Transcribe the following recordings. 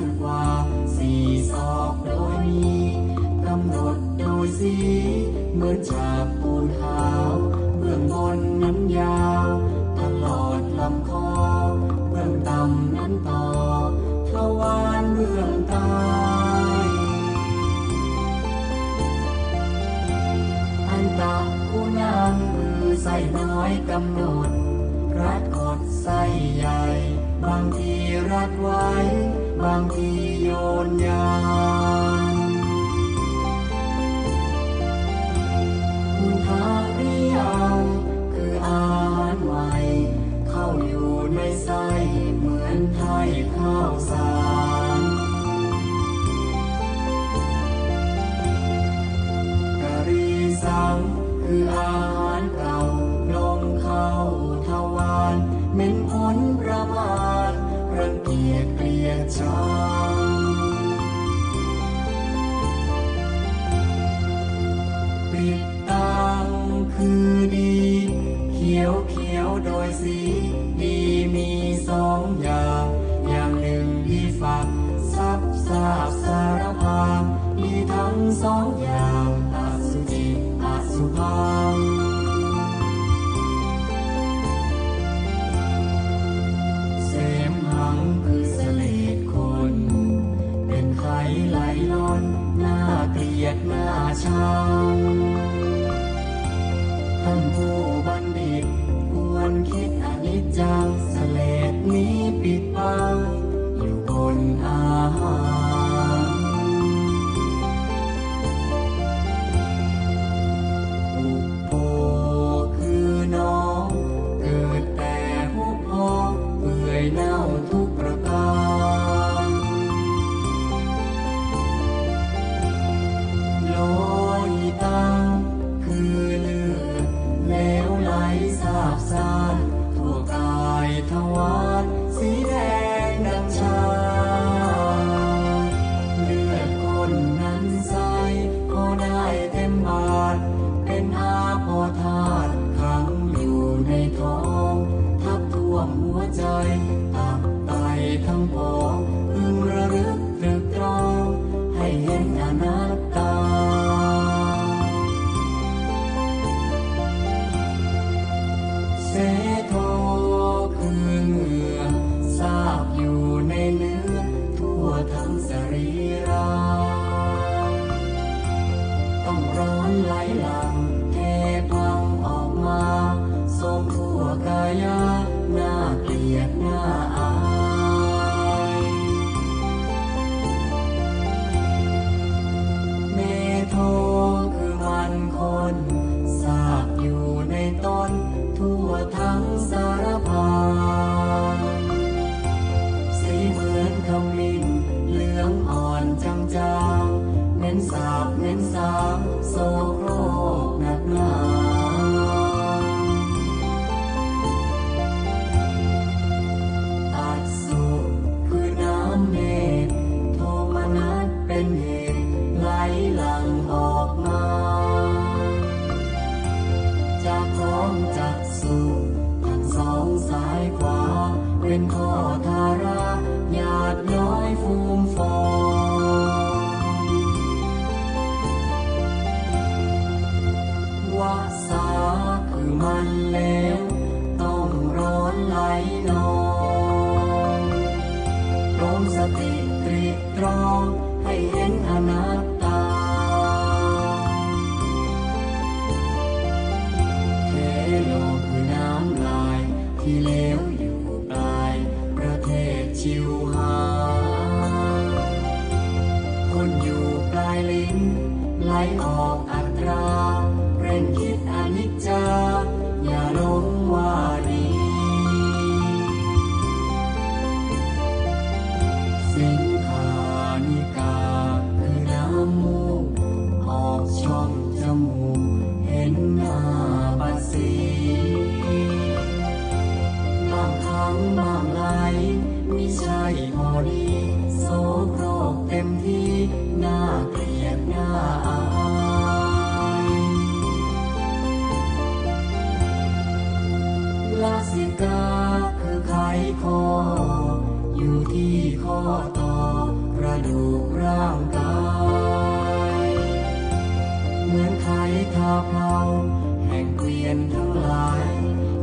านกว่าสี่ศอกโดยมีกำหนดโดยสีเหมือนฉากปูนขาวเบื้องบนนั้นยาว ตลอดลำคอเบื้องต่ำนั้นต่อทวารเบื้องใต้อันตะกุนางมือใส่น้อยกำหนดรัดกอดใส่ใหญ่ บางทีรัดไว้ บางทีโยนยานทาริยังคืออาหารใหม่ เข้าอยู่ในไส้เหมือนไทยข้าวสารกะรีสังคืออา จักสุทางสองสายขวาเป็นข้อท้า แกเกวียนทั้งหลาย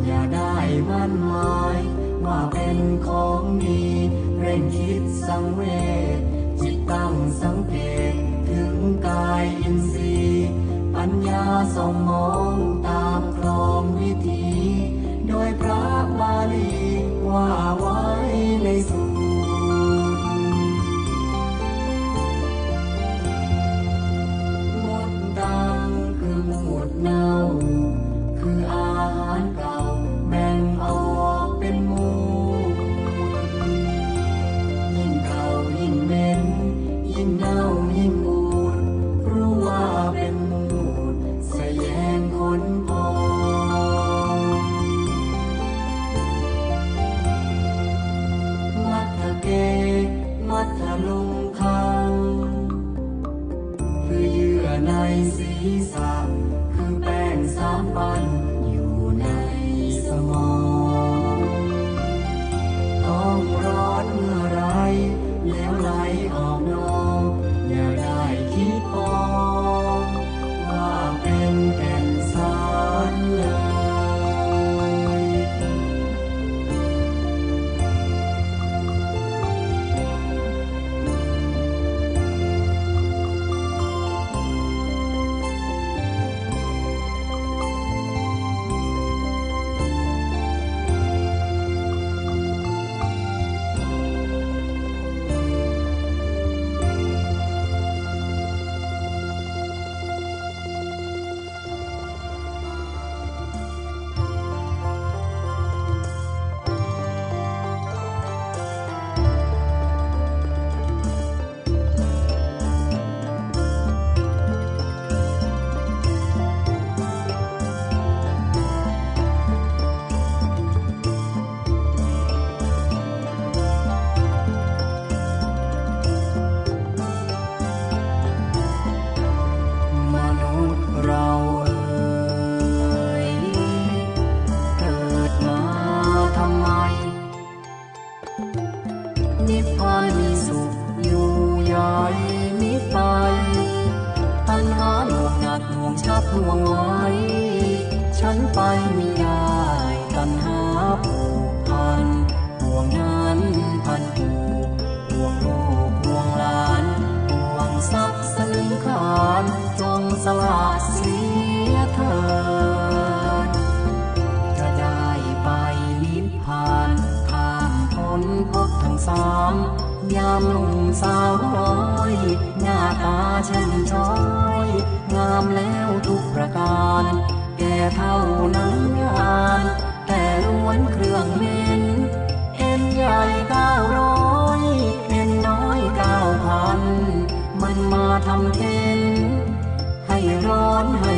อย่าได้มั่นหมายว่าเป็นของดีเร่งคิดสังเวชจิตตั้งสังเกตถึงกายอินทรีย์ปัญญาสงมองตามครองวิธี โดยพระบาลีว่าว่า มน้อย งามแล้วทุกประการ แก่เท่านั้นงาน แต่ล้วนเครื่องเม้นเอ็นใหญ่เก้าร้อยเอ็นน้อยเก้าพัน มันมาทำเอ็นให้ร้อนให้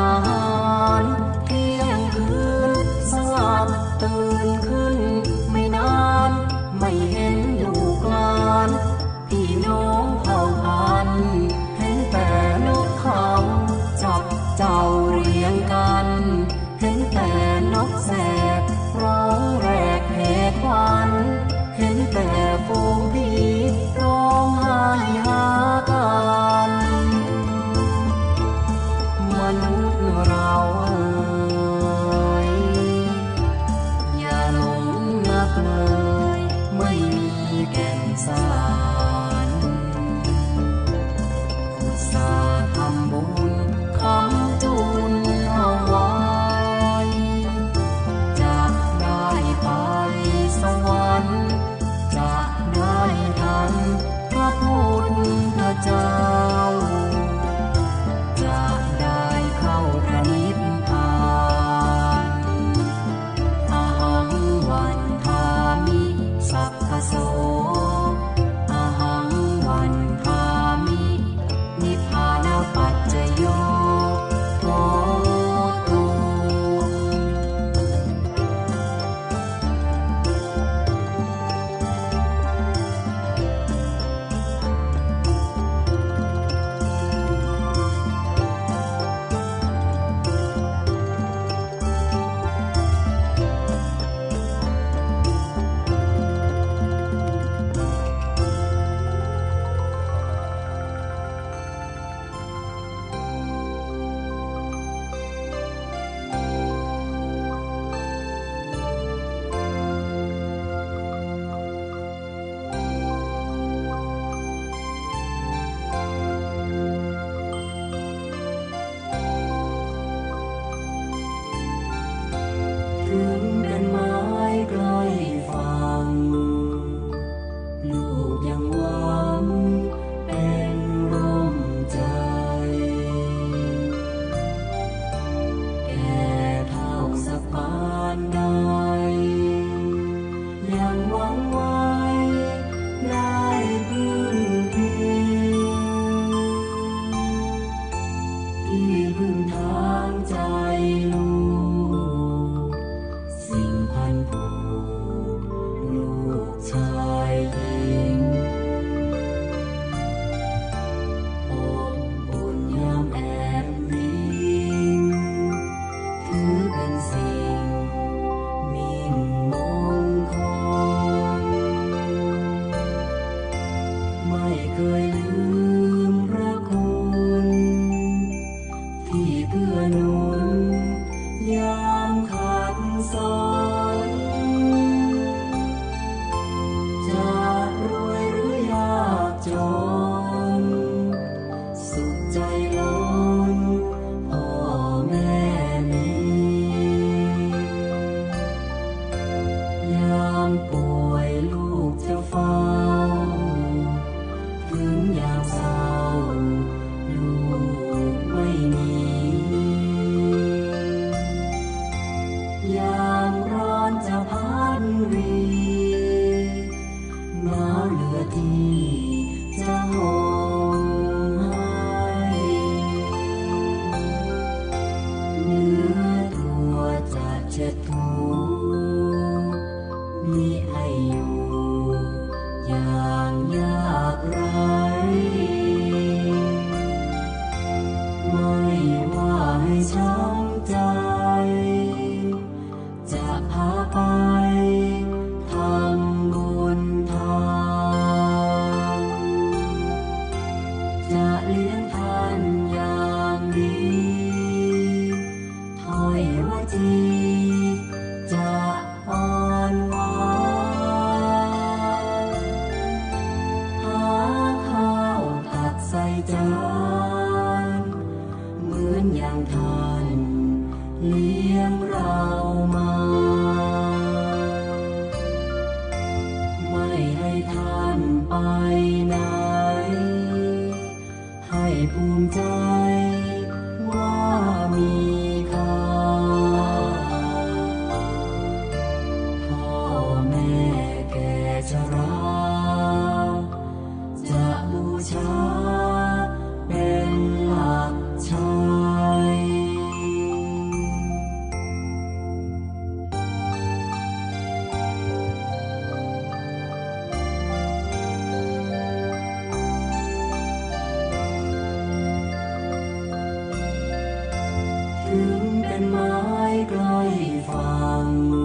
아 ถึงเ